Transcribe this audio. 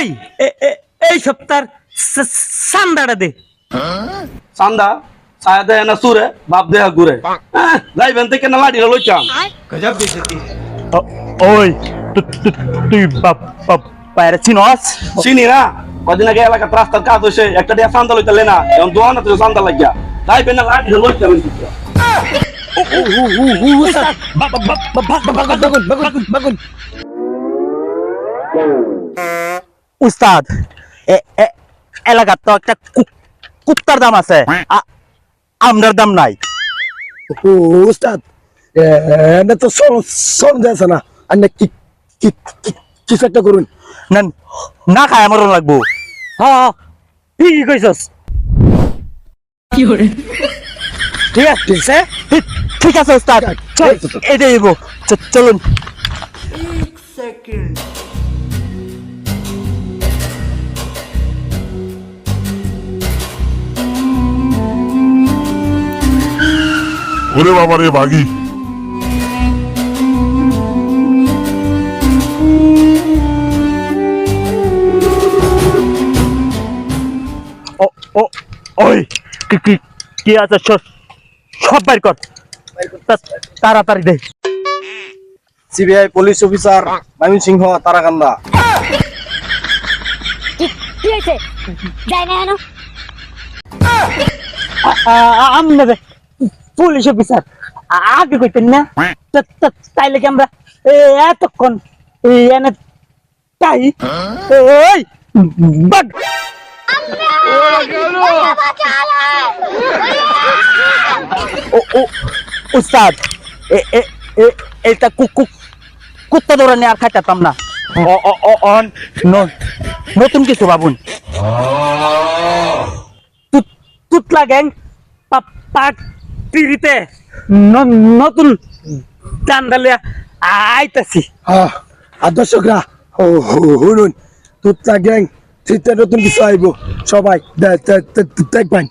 এই এই সপ্তাহ সান্দাটা দে সান্দা ছায়া দেয় না সুরে বাপ দেয়া ঘুরে যাইবেন থেকে না লাড়ি লইছাম গজব বেজতি ওই তুই বাপ বাপ পায়রা চিনস চিনি না কদিন আগে এলাকাতে রাস্তার কাজ হয়েছে একটা দিয়ে সান্দা লইতে লেনা এখন দোয়া না তুই সান্দা লাগিয়া যাইবেন না লাড়ি লইছাম বাগুন বাগুন বাগুন বাগুন এ- এলাকার তো একটা কুত্তার দাম আছে আ- আমরার দাম নাই উস্তাদ এটা তো শোন যাচ্ছে না আর কি কি- কি- কিছু একটা করুন না না খায় আমারও লাগবো হ্যাঁ ঠিকই কইছস ঠিক আছে ঠিক আছে ঠিক- ঠিক আছে উস্তাদ চল এটাই দিব চ- চলুন ওরে বাবা রে ও ওই কি কি কি আছে সব বাইর কর তাড়াতাড়ি দে সিবিআই পুলিশ অফিসার মামিন সিংহ তারাকান্দা কি হয়েছে যাই না পুলিশ অফিসার। আগে কইতেন না তাইলে কি আমরা এতক্ষণ এনে তাই ওই ও উস্তাদ এটা কুকু কুত্তা দৌড়ানি আর খাইতাম না। ও ও ও অন ন- নতুন কিছু ভাবুন। তুত- তুতলা গ্যাং পিড়িতে নতুন চান্দালিয়া আইতাছি। আর দর্শকরা শুনুন তুতলা গ্যাং থ্রিতে নতুন কিছু আইব। সবাই দেখবেন।